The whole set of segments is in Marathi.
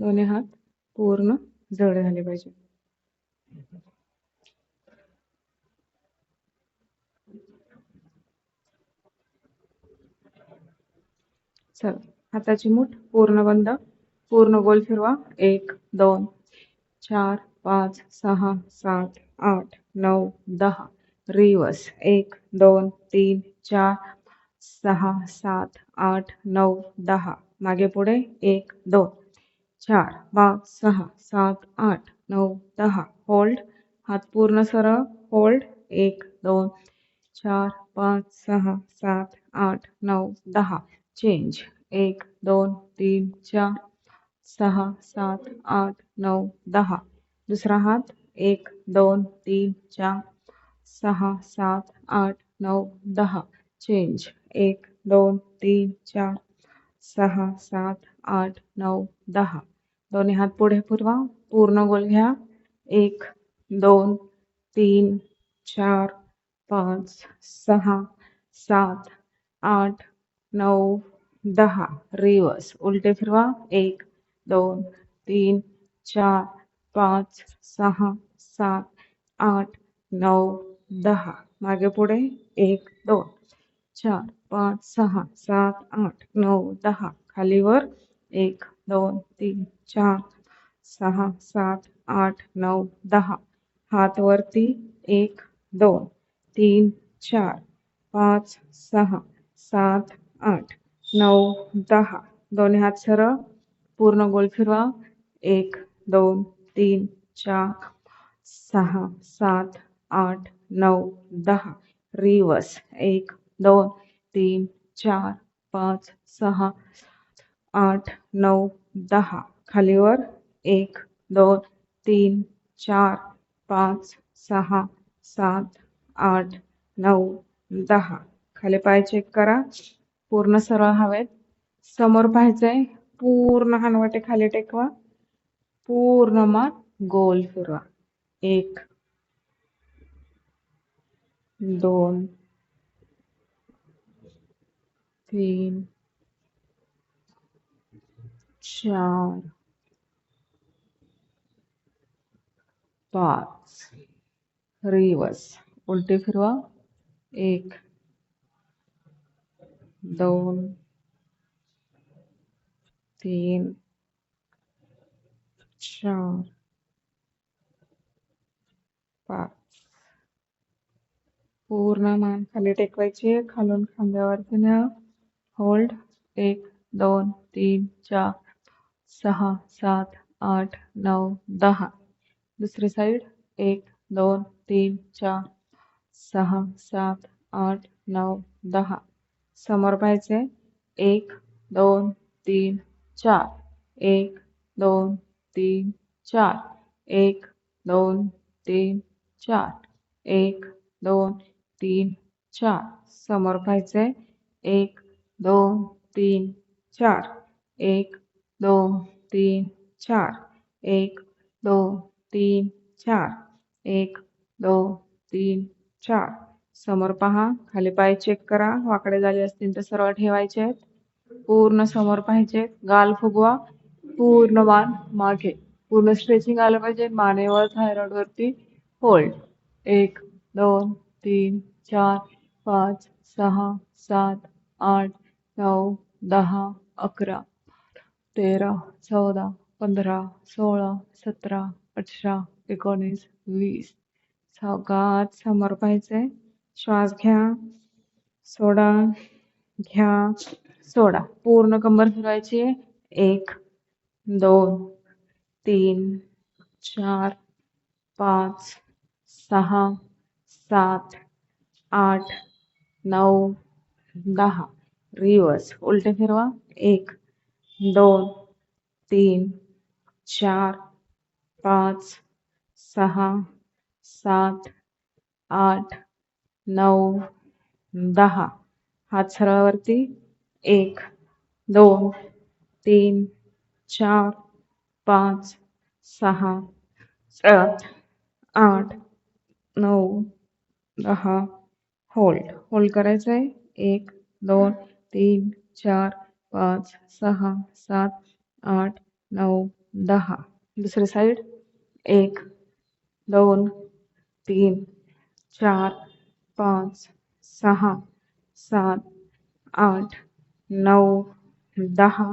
दोन्ही हात पूर्ण जड झाले पाहिजे. चल हाताची मूठ पूर्ण बंद पूर्ण गोल फिरवा. एक दोन चार पाच सहा सात आठ नऊ दहा. रिवर्स एक दोन तीन चार सहा सात आठ नऊ दहा. मागे पुढे एक दोन. चार पाच सहा सात आठ नऊ दहा. होल्ड हात पूर्ण सरळ. होल्ड एक दोन चार पाच सहा सात आठ नऊ दहा. चेंज एक दोन तीन चार सहा सात आठ नऊ दहा. दुसरा हात. एक दोन तीन चार सहा सात आठ नऊ दहा. चेंज एक दोन तीन चार सहा सात आठ नऊ दहा. दोन्ही हात पुढे फिरवा पूर्ण गोल घ्या. एक, दोन, तीन, चार, पाच, सहा, सात, आठ, नऊ, दहा. रिवर्स उलटे फिरवा. एक, दोन, तीन, चार, पाच, सहा, सात, आठ, नऊ, दहा. मागे पुढे. एक, दोन, चार, पाच, सहा, सात, आठ, नऊ, दहा. खाली वर. एक दोन तीन चार सहा सात आठ नऊ दहा. हात वरती एक दोन तीन चार पाच सहा सात आठ नऊ दहा. दोन्ही हात सरळ. पूर्ण गोल फिरवा. एक दोन तीन चार सहा सात आठ नऊ दहा. रिवर्स एक दोन तीन चार पाच सहा आठ नऊ दहा. खालीवर एक दोन तीन चार पाच सहा सात आठ नऊ दहा. खाली पाय चेक करा. पूर्ण सरळ हवेत. समोर पाहायचंय पूर्ण हनवटे खाली टेकवा. पूर्ण मान गोल फिरवा. एक दोन तीन चार पाच रिवर्स उलटे फिरवा। एक। दोन। तीन। चार। पाच। पूर्ण मान खाली टेकवायची खालून खांद्यावरती न्या. होल्ड एक, दोन, तीन, चार. सहा सात आठ नऊ दहा. दुसरी साईड एक दोन तीन चार सहा सात आठ नऊ दहा. समोर पाहायचे एक दोन तीन चार. एक दोन तीन चार. एक दोन तीन चार. एक दोन तीन चार. समोर पाहायचंय एक दोन तीन चार. एक दोन तीन चार. एक दोन तीन चार. एक दोन तीन चार. समोर पहा खाली पाय चेक करा. वाकडे झाले असतील तर सरळ ठेवायचे आहेत. पूर्ण समोर पाहिजे गाल फुगवा. पूर्ण मान मागे. पूर्ण स्ट्रेचिंग आलं पाहिजे. मानेवर थायरॉइड वरती. होल्ड एक दोन तीन चार पाच सहा सात आठ नऊ दहा अकरा. तेरा चौदा पंधरा सोळा सतरा अठरा एकोणीस वीस. सगळ्यात समोर पाहिजे श्वास घ्या. सोडा. घ्या. सोडा. पूर्ण कंबर फिरवायची एक दोन तीन चार पाच सहा सात आठ नऊ दहा. रिवर्स उलटे फिरवा. एक दोन तीन चार पाच सहा सात आठ नऊ दहा. हात सरळवरती एक दोन तीन चार पाच सहा सात आठ नऊ दहा. होल्ड. होल्ड करायचं आहे एक दोन तीन चार पाच, सहा, सात, आठ, नऊ, दहा. दुसरी साईड एक, दोन, तीन, चार, पाच, सहा, सात, आठ, नऊ, दहा.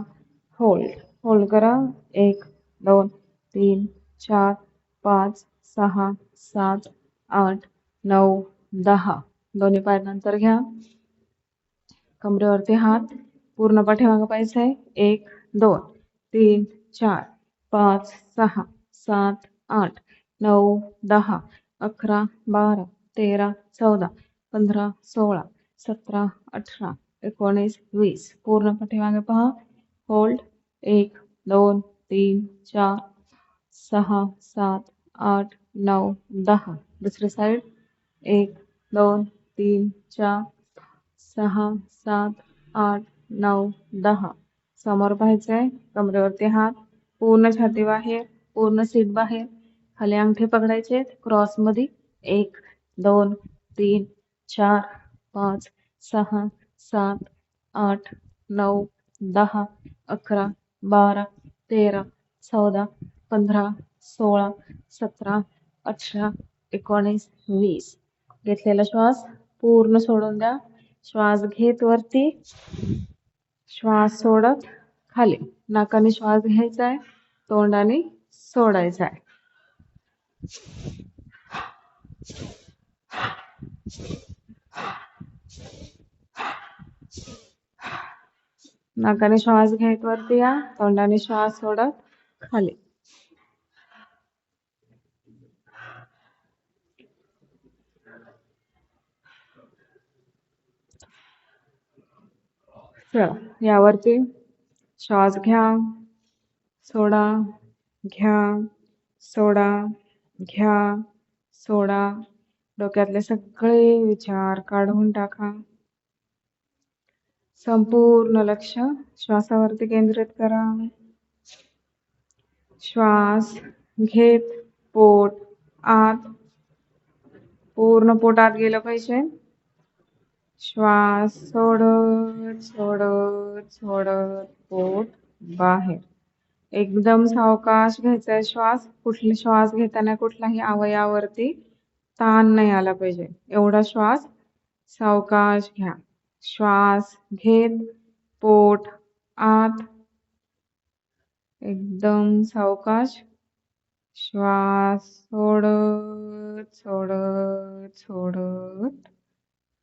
होल्ड होल्ड करा. एक, दोन, तीन, चार, पाच, सहा, सात, आठ, नऊ, दहा. दोन्ही पाय नंतर घ्या. कमरेवरती हात. पूर्ण पाठीमागं पाहिजे आहे. एक, दोन, तीन, चार, पाच, सहा, सात, आठ, नऊ, दहा, अकरा, बारा, तेरा, चौदा, पंधरा, सोळा, सतरा, अठरा, एकोणीस, वीस. पूर्ण पाठीमागे पहा. होल्ड एक, दोन, तीन, चार, सहा, सात, आठ, नऊ, दहा. दुसरी साईड एक, दोन, तीन, चार, सहा, सात, आठ नऊ दहा. समोर पाहायचं आहे कमरेवरती हात पूर्ण छाती बाहेर पूर्ण सीट बाहेर. खाली अंगठे पकडायचे क्रॉसमध्ये एक दोन तीन चार पाच सहा सात आठ नऊ दहा अकरा बारा तेरा चौदा पंधरा सोळा सतरा अठरा एकोणीस वीस. घेतलेला श्वास पूर्ण सोडून द्या. श्वास घेत वरती. श्वास सोडत खाली नाकाने श्वास घ्यायचा आहे तोंडाने सोडायचा आहे नाकाने श्वास घेत वरती या तोंडाने श्वास सोडत खाली. चला यावरती श्वास घ्या सोडा घ्या सोडा घ्या सोडा. डोक्यातले सगळे विचार काढून टाका. संपूर्ण लक्ष श्वासावरती केंद्रित करा. श्वास घेत पोट आत. पूर्ण पोटात गेलं पाहिजे. श्वास सोडत सोडत सोडत पोट बाहेर. एकदम सावकाश घ्यायचा श्वास. कुठली श्वास घेताना कुठलाही अवयावरती ताण नाही आला पाहिजे. एवढा श्वास सावकाश घ्या. श्वास घेत पोट आत. एकदम सावकाश. श्वास सोडत सोडत सोडत.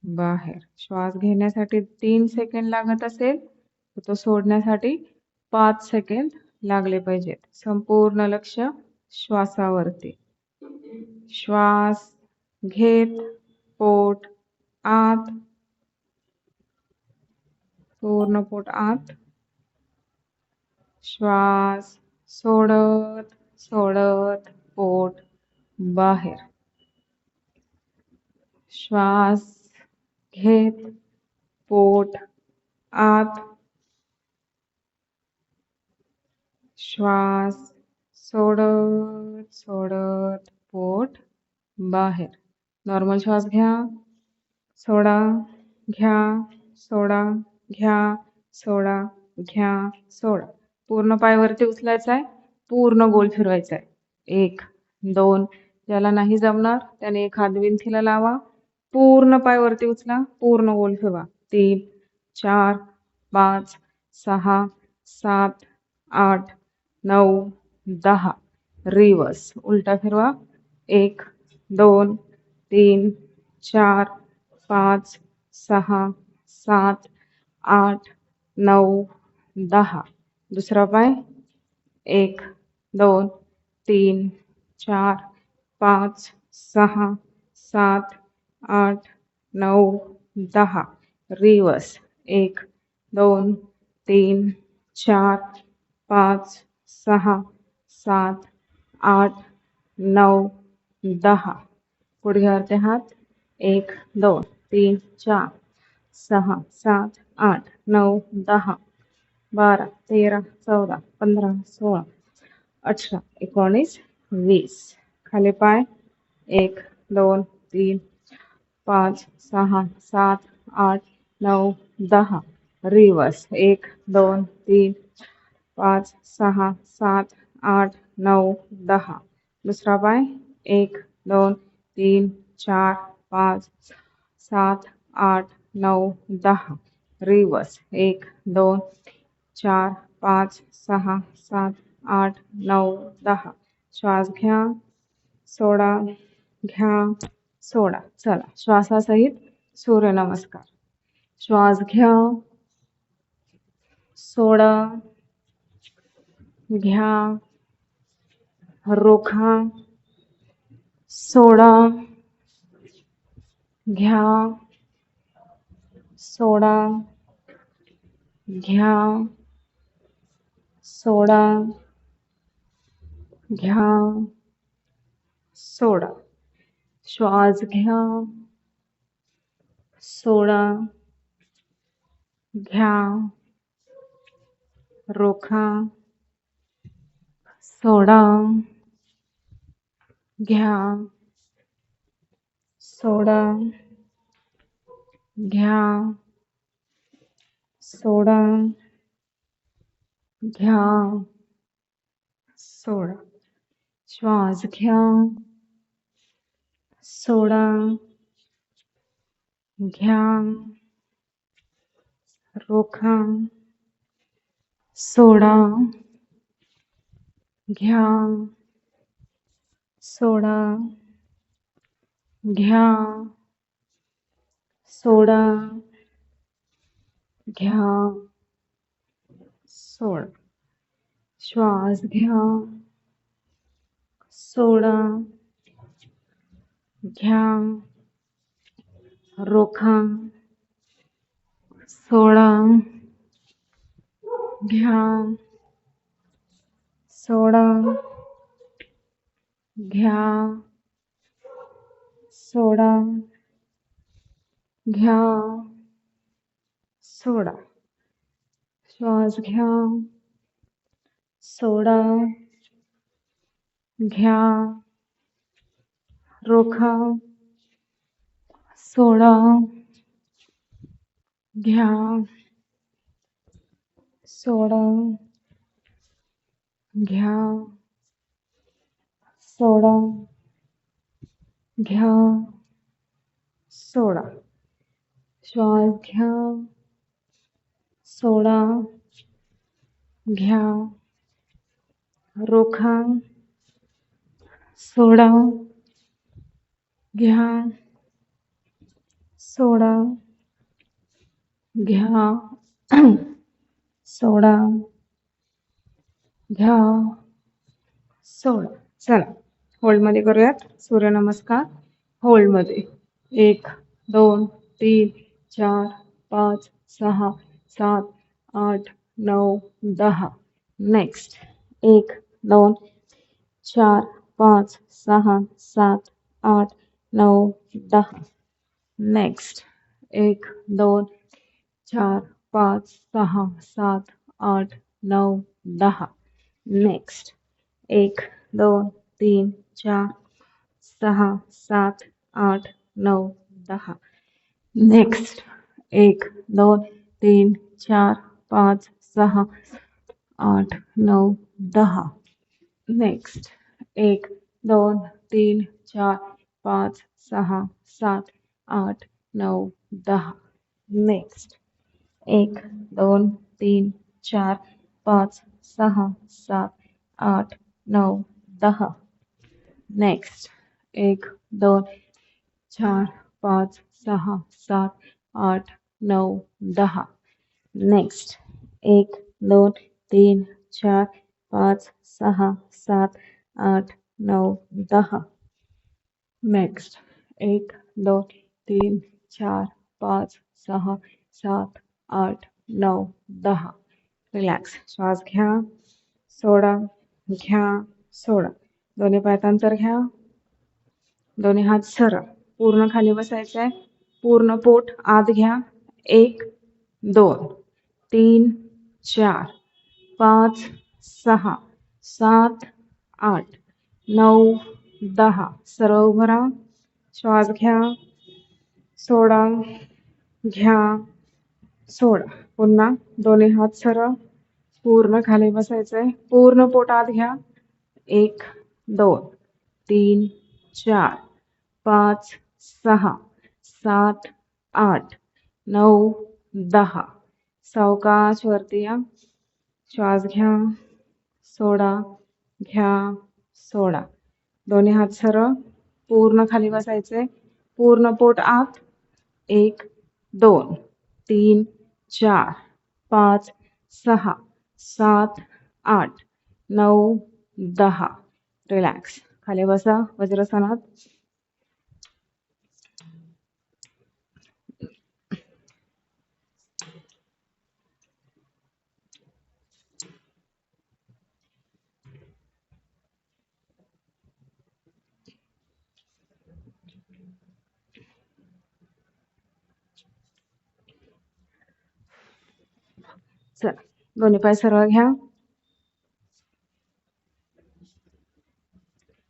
बाहेर. श्वास घेण्यासाठी तीन सेकंड लागत असेल तर तो सोडण्यासाठी पाच सेकंड लागले पाहिजेत. संपूर्ण लक्ष श्वासावरती. श्वास घेत पोट आत पूर्ण पोट आत. श्वास सोडत सोडत पोट बाहेर. श्वास घेत पोट आत श्वास सोडत सोडत पोट बाहेर. नॉर्मल श्वास घ्या सोडा घ्या सोडा घ्या सोडा घ्या सोडा. पूर्ण पायवरती उचलायचा आहे पूर्ण गोल फिरवायचा आहे एक दोन ज्याला नाही जमणार त्याने एक हात विंथीला लावा. पूर्ण पाय वरती उचला पूर्ण गोल फिरवा तीन चार पाच सहा सात आठ नऊ दहा. रिवर्स उलटा फिरवा एक दोन तीन चार पाच सहा सात आठ नऊ दहा. दुसरा पाय. एक दोन तीन चार पाच सहा सात आठ नऊ दहा रिवर्स एक दोन तीन चार पाच सहा सात आठ नऊ दहा. गुडघ्यावरचे हात. एक दोन तीन चार सहा सात आठ नऊ दहा बारा तेरा चौदा पंधरा सोळा अठरा एकोणीस वीस. खाली पाय. एक दोन तीन पाच, सहा, सात, आठ नऊ दहा, रिवर्स। एक, दोन, तीन, पाच, सहा, सात, आठ नऊ दहा। दुसरा पाय एक, दोन, तीन, चार, पाच, सात, आठ नऊ दहा। रिवर्स। एक, दोन, चार, पाच, सहा, सात, आठ नऊ दहा। श्वास घ्या, सोडा, घ्या। सोडा. चला. श्वासासहित सूर्यनमस्कार. श्वास घ्या. सोडा. घ्या. रोखा. सोडा. घ्या. सोडा. घ्या. सोडा. घ्या. सोडा. श्वास घ्या. सोडा. घ्या. रोखा. सोडा. घ्या. सोडा. घ्या. सोडा. घ्या. सोडा. श्वास घ्या. सोडा घ्या रोखा सोडा घ्या सोडा घ्या सोडा घ्या सोडा. श्वास घ्या सोडा घ्या. रोखा. सोडा. घ्या. सोडा. घ्या. सोडा. घ्या. सोडा. श्वास घ्या. सोडा. घ्या. रोखा सोडा घ्या सोडा घ्या सोडा घ्या सोडा. श्वास घ्या सोडा घ्या. रोखा सोडा घ्या, सोडा घ्या सोडा घ्या, सोडा. चला होल्डमध्ये करूयात. सूर्यनमस्कार होल्डमध्ये एक, दोन, तीन, चार, पाच, सहा, सात, आठ, नऊ, दहा. नेक्स्ट एक, दोन, चार, पाच, सहा, सात, आठ नऊ दहा. नेक्स्ट एक दोन चार पाच सहा सात आठ नऊ दहा. नेक्स्ट एक दोन तीन चार सहा सात आठ नऊ दहा. नेक्स्ट एक दोन तीन चार पाच सहा आठ नऊ दहा. नेक्स्ट एक दोन तीन चार पाच सहा सात आठ नऊ दहा. नेक्स्ट एक दोन तीन चार पाच सहा सात आठ नऊ दहा. नेक्स्ट एक दोन चार पाच सहा सात आठ नऊ दहा. नेक्स्ट एक दोन तीन चार पाच सहा सात आठ नऊ दहा. नेक्स्ट एक दोन तीन चार पाच सहा सात आठ नऊ दहा. रिलॅक्स श्वास घ्या. सोडा. घ्या. सोडा. दोन्ही पायतांतर घ्या. दोन्ही हात सरळ. पूर्ण खाली बसायचं आहे पूर्ण पोट आत घ्या. एक दोन तीन चार पाच सहा सात आठ नऊ दहा. सरळ उभं राहा. श्वास घ्या. सोडा. घ्या. सोडा. पुन्हा दोन्ही हात सरळ. पूर्ण खाली बसायचंय. पूर्ण पोटात घ्या. एक दोन तीन चार पाच सहा सात आठ नऊ दहा. सावकाश वरती या. श्वास घ्या. सोडा. घ्या. सोडा. दोन्ही हात सरळ. पूर्ण खाली बसायचे. पूर्ण पोट आत. एक दोन तीन चार पाच सहा सात आठ नऊ दहा. रिलॅक्स खाली बसा. वज्रसनात चला दोन्ही पाय सरळ घ्या.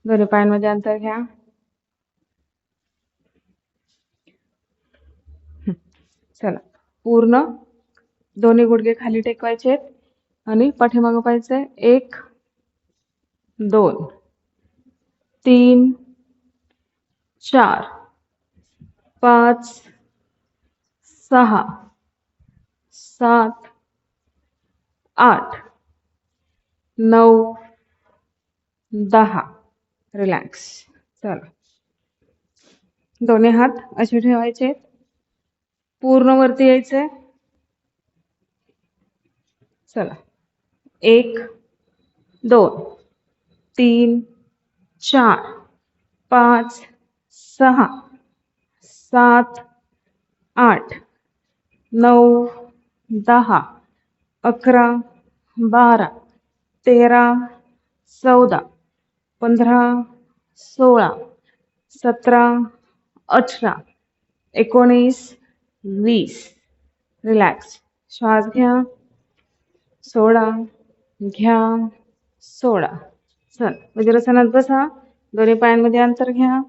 दोन्ही पायांमध्ये अंतर घ्या. चला. पूर्ण. दोन्ही गुडघे खाली टेकवायचे आणि पाठीमागं पाहिजे एक दोन तीन चार पाच सहा सात आठ. नऊ. दहा. रिलॅक्स चला. दोन्ही हात असे ठेवायचे. पूर्ण वरती यायचे. चला. एक दोन तीन चार पाच सहा सात आठ नऊ दहा. अकरा बारा तेरा चौदा पंधरा सोळा सतरा अठरा एकोणीस वीस. रिलॅक्स श्वास घ्या. सोडा. घ्या. सोडा. चल. वज्रासनात बसा. दोन्ही पायांमध्ये अंतर घ्या.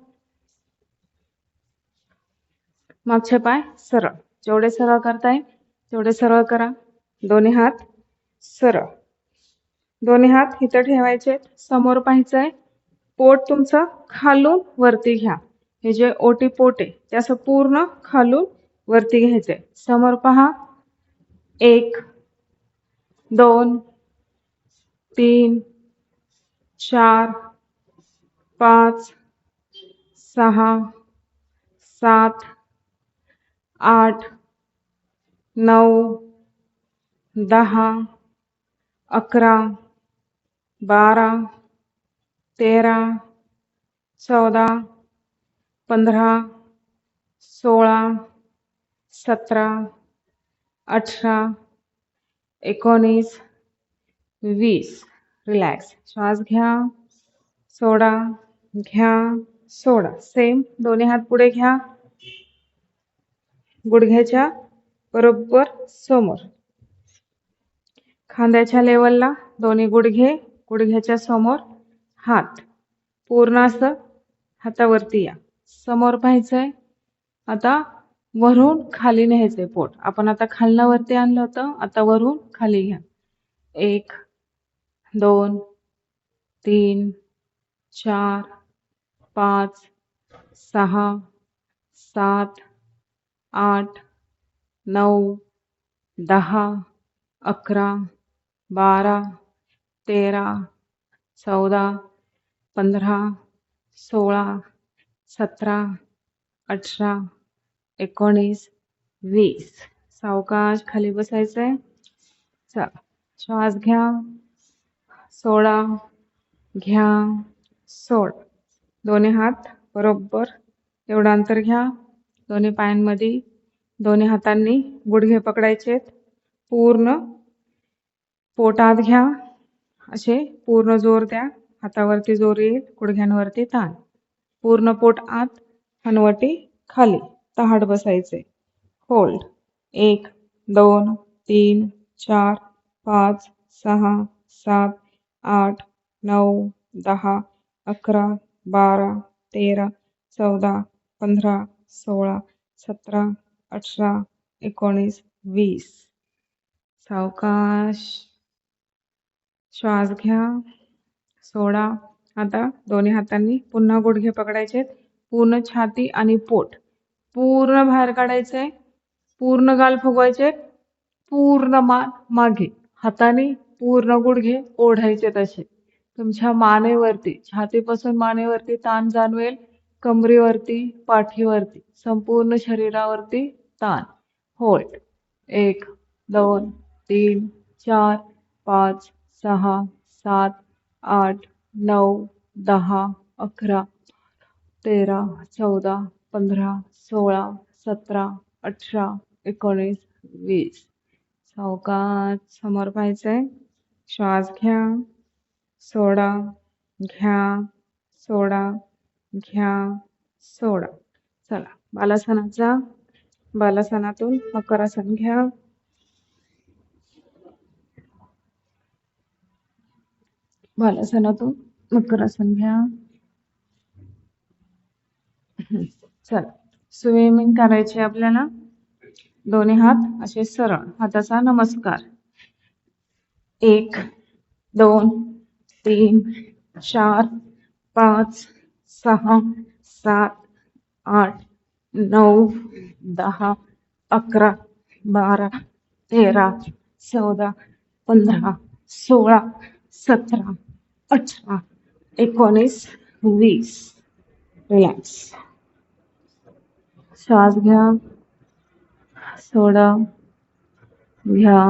मागचे पाय सरळ. जेवढे सरळ करताय तेवढे सरळ करा. दोन्ही हात सरळ. दोन्ही हात इथं ठेवायचे समोर पाहायचंय. पोट तुमचं खालून वरती घ्या. हे जे ओटी पोट आहे ते असं पूर्ण खालून वरती घ्यायचंय. समोर पहा. एक दोन तीन चार पाच सहा सात आठ नऊ दहा अकरा बारा तेरा चौदा पंधरा सोळा सतरा अठरा एकोणीस वीस. रिलॅक्स श्वास घ्या सोडा घ्या सोडा. सेम दोन्ही हात पुढे घ्या. गुडघ्याच्या बरोबर समोर. खांद्याच्या लेवलला दोन्ही गुडघे गुडघ्याच्या समोर हात. पूर्ण असं हातावरती या. समोर पाहायचंय आता वरून खाली न्यायचंय पोट. आपण आता खालनावरती आणलं होतं आता वरून खाली घ्या. एक दोन तीन चार पाच सहा सात आठ नऊ दहा अकरा बारा तेरा चौदा पंधरा सोळा सतरा अठरा एकोणीस वीस. सावकाश खाली बसायचं आहे चला श्वास घ्या. सोळा घ्या. सोड. दोन्ही हात बरोबर. एवढं अंतर घ्या. दोन्ही पायांमध्ये दोन्ही हातांनी गुडघे पकडायचे पूर्ण पोटात घ्या. असे पूर्ण जोर द्या. हातावरती जोर येईल गुडघ्यांवरती ताण. पूर्ण पोट आत हनवटी खाली. तहाट बसायचे. होल्ड एक दोन तीन चार पाच सहा सात आठ नऊ दहा अकरा बारा तेरा चौदा पंधरा सोळा सतरा अठरा एकोणीस वीस. सावकाश. श्वास घ्या सोडा. आता दोन्ही हातांनी पुन्हा गुडघे पकडायचे पूर्ण छाती आणि पोट. पूर्ण बाहेर काढायचे पूर्ण गाल फुगवायचे पूर्ण मान मागे. हाताने पूर्ण गुडघे ओढायचे तसे तुमच्या मानेवरती छातीपासून मानेवरती ताण जाणवेल. कमरेवरती पाठीवरती संपूर्ण शरीरावरती ताण. होल्ड एक दोन तीन चार पाच सहा सात आठ नऊ दहा अकरा तेरा चौदा पंधरा सोळा सतरा अठरा एकोणीस वीस. सावकाश समोर पाहायचंय. श्वास घ्या. सोडा. घ्या. सोडा. घ्या. सोडा. चला. बालासनाचा. बालासनातून मकरासन घ्या. बालासनातून मकरासन घ्या चला स्विमिंग करायची आपल्याला दोन्ही हात असे सरळ हाताचा नमस्कार एक दोन तीन चार पाच सहा सात आठ नऊ दहा अकरा बारा तेरा चौदा पंधरा सोळा सतरा अठरा एकोणीस वीस. रिलॅक्स श्वास घ्या. सोडा. घ्या.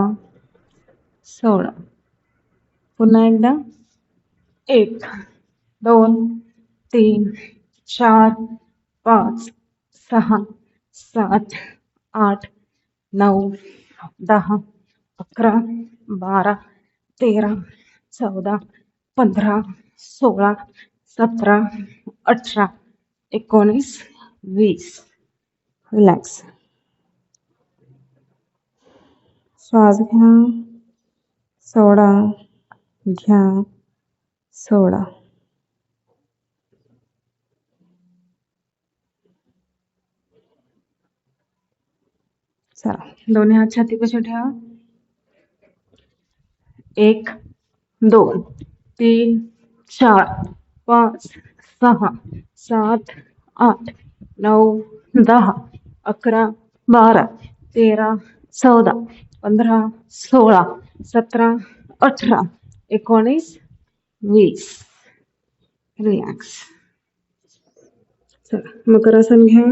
सोडा. पुन्हा एकदा. एक दोन तीन चार पाच सहा सात आठ नऊ दहा अकरा बारा तेरा चौदा पंधरा सोळा सतरा अठरा एकोणीस वीस रिलॅक्स श्वास घ्या। सोडा. घ्या. सोडा. चला. दोन्ही हात छातीपाशी ठेवा. एक, दोन. तीन चार पाच सहा सात आठ नऊ दहा अकरा बारा तेरा चौदा पंधरा सोळा सतरा अठरा एकोणीस वीस. रिलॅक्स चला मकरासन घ्या.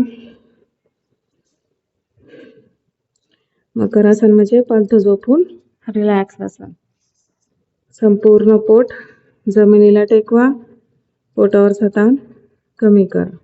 मकरासन म्हणजे पालथं झोपून रिलॅक्स आसन संपूर्ण पोट जमिनीला टेकवा पोटावरचा ताण कमी करा.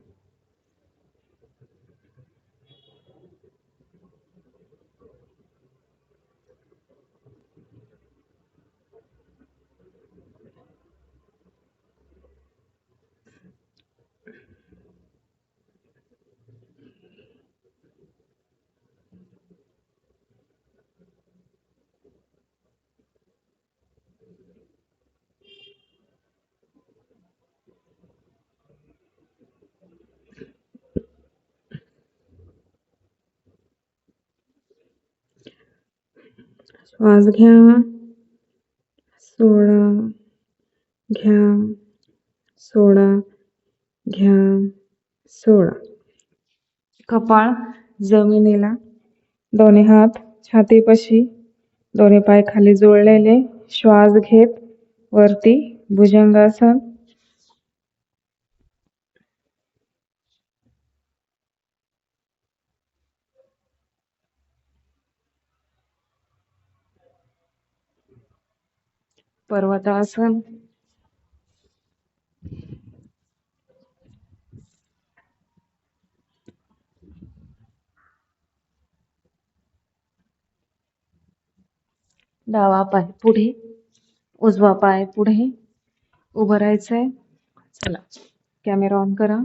श्वास घ्या. सोडा. घ्या. सोडा. घ्या. सोडा. कपाळ जमिनीला दोन्ही हात छातीपाशी दोन्ही पाय खाली जोडलेले श्वास घेत वरती भुजंगासन पर्वतासन डावा पाय पुढे उजवा पाय पुढे. उभं राहायचंय. चला कॅमेरा ऑन करा.